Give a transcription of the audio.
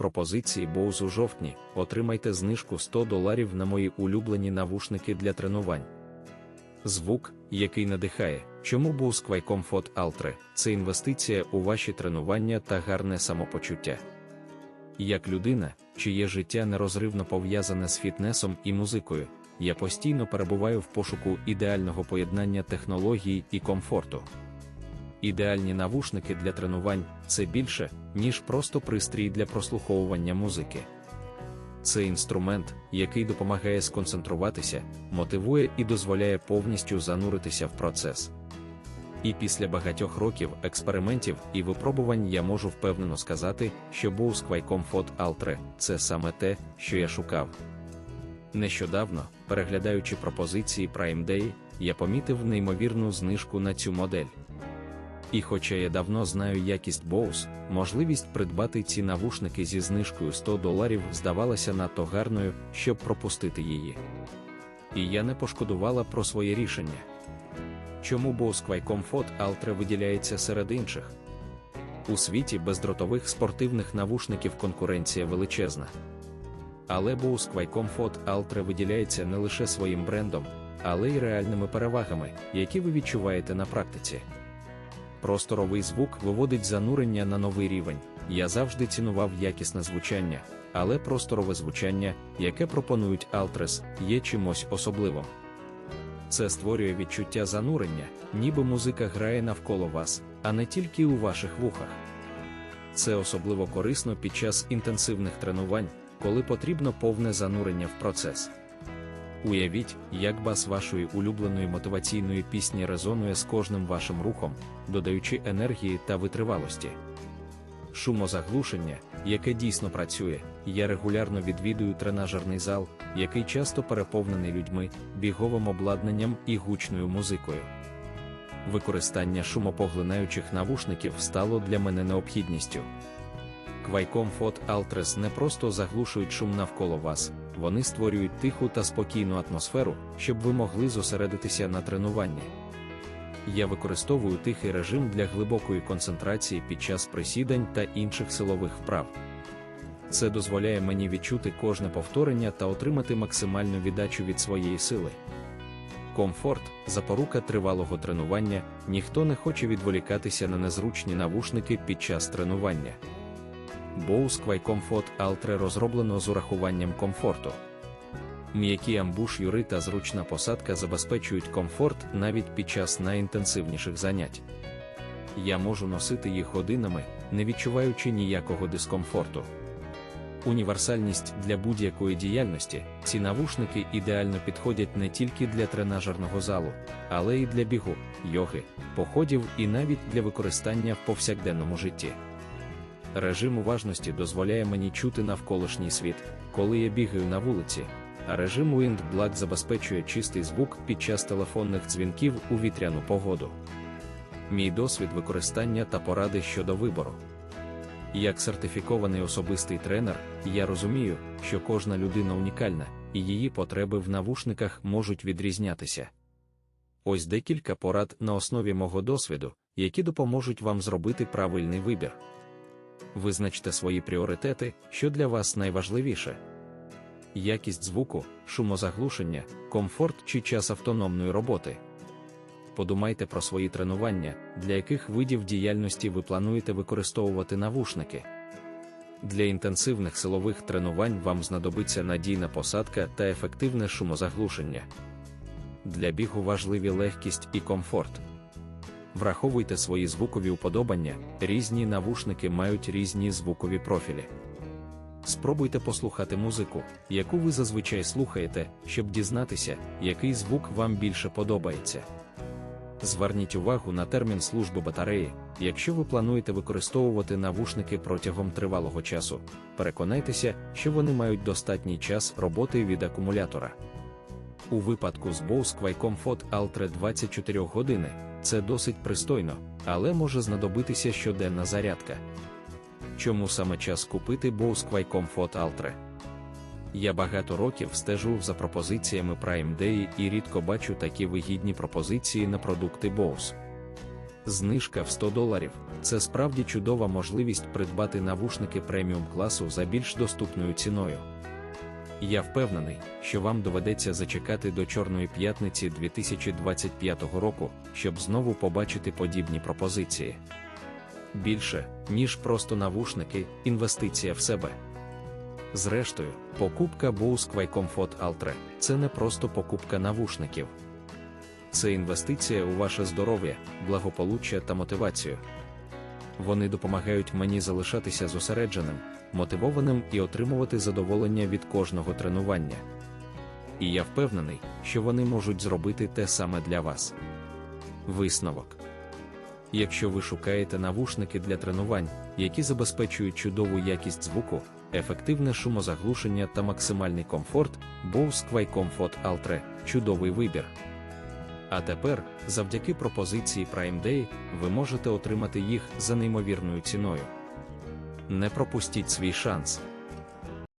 пропозиції Bose у жовтні, отримайте знижку 100 доларів на мої улюблені навушники для тренувань. Звук, який надихає, чому Bose Quiet Ultra – це інвестиція у ваші тренування та гарне самопочуття. Як людина, чиє життя нерозривно пов'язане з фітнесом і музикою, я постійно перебуваю в пошуку ідеального поєднання технологій і комфорту. Ідеальні навушники для тренувань це більше, ніж просто пристрій для прослуховування музики. Це інструмент, який допомагає сконцентруватися, мотивує і дозволяє повністю зануритися в процес. І після багатьох років експериментів і випробувань я можу впевнено сказати, що Bose Quiet Ultra – це саме те, що я шукав. Нещодавно, переглядаючи пропозиції Prime Day, я помітив неймовірну знижку на цю модель. І хоча я давно знаю якість Bose, можливість придбати ці навушники зі знижкою 100 доларів здавалася надто гарною, щоб пропустити її. І я не пошкодувала про своє рішення. Чому Bose Quiet Ultra виділяється серед інших? У світі бездротових спортивних навушників конкуренція величезна. Але Bose Quiet Ultra виділяється не лише своїм брендом, але й реальними перевагами, які ви відчуваєте на практиці. Просторовий звук виводить занурення на новий рівень. Я завжди цінував якісне звучання, але просторове звучання, яке пропонують Altres, є чимось особливим. Це створює відчуття занурення, ніби музика грає навколо вас, а не тільки у ваших вухах. Це особливо корисно під час інтенсивних тренувань, коли потрібно повне занурення в процес. Уявіть, як бас вашої улюбленої мотиваційної пісні резонує з кожним вашим рухом, додаючи енергії та витривалості. Шумозаглушення, яке дійсно працює, я регулярно відвідую тренажерний зал, який часто переповнений людьми, біговим обладнанням і гучною музикою. Використання шумопоглинаючих навушників стало для мене необхідністю. Qualcomm Altres не просто заглушують шум навколо вас, вони створюють тиху та спокійну атмосферу, щоб ви могли зосередитися на тренуванні. Я використовую тихий режим для глибокої концентрації під час присідань та інших силових вправ. Це дозволяє мені відчути кожне повторення та отримати максимальну віддачу від своєї сили. Комфорт, запорука тривалого тренування, ніхто не хоче відволікатися на незручні навушники під час тренування. Bose Quiet Ultra розроблено з урахуванням комфорту. М'які амбуш юри та зручна посадка забезпечують комфорт навіть під час найінтенсивніших занять. Я можу носити їх годинами, не відчуваючи ніякого дискомфорту. Універсальність для будь-якої діяльності ці навушники ідеально підходять не тільки для тренажерного залу, але й для бігу, йоги, походів і навіть для використання в повсякденному житті. Режим уважності дозволяє мені чути навколишній світ, коли я бігаю на вулиці, а режим Wind Black забезпечує чистий звук під час телефонних дзвінків у вітряну погоду. Мій досвід використання та поради щодо вибору. Як сертифікований особистий тренер, я розумію, що кожна людина унікальна, і її потреби в навушниках можуть відрізнятися. Ось декілька порад на основі мого досвіду, які допоможуть вам зробити правильний вибір. Визначте свої пріоритети, що для вас найважливіше. Якість звуку, шумозаглушення, комфорт чи час автономної роботи. Подумайте про свої тренування, для яких видів діяльності ви плануєте використовувати навушники. Для інтенсивних силових тренувань вам знадобиться надійна посадка та ефективне шумозаглушення. Для бігу важливі легкість і комфорт. Враховуйте свої звукові уподобання, різні навушники мають різні звукові профілі. Спробуйте послухати музику, яку ви зазвичай слухаєте, щоб дізнатися, який звук вам більше подобається. Зверніть увагу на термін служби батареї, якщо ви плануєте використовувати навушники протягом тривалого часу, переконайтеся, що вони мають достатній час роботи від акумулятора. У випадку з Bose Quiet Ultra 24 години це досить пристойно, але може знадобитися щоденна зарядка. Чому саме час купити Bose Quiet Ultra? Я багато років стежу за пропозиціями Prime Day і рідко бачу такі вигідні пропозиції на продукти Bose. Знижка в 100 доларів це справді чудова можливість придбати навушники преміум класу за більш доступною ціною. Я впевнений, що вам доведеться зачекати до Чорної п'ятниці 2025 року, щоб знову побачити подібні пропозиції. Більше, ніж просто навушники, інвестиція в себе. Зрештою, покупка Bose Quiet Ultra – це не просто покупка навушників. Це інвестиція у ваше здоров'я, благополуччя та мотивацію. Вони допомагають мені залишатися зосередженим, мотивованим і отримувати задоволення від кожного тренування. І я впевнений, що вони можуть зробити те саме для вас. Висновок. Якщо ви шукаєте навушники для тренувань, які забезпечують чудову якість звуку, ефективне шумозаглушення та максимальний комфорт, Bose Quiet Ultra – чудовий вибір. А тепер, завдяки пропозиції Prime Day, ви можете отримати їх за неймовірною ціною. Не пропустіть свій шанс.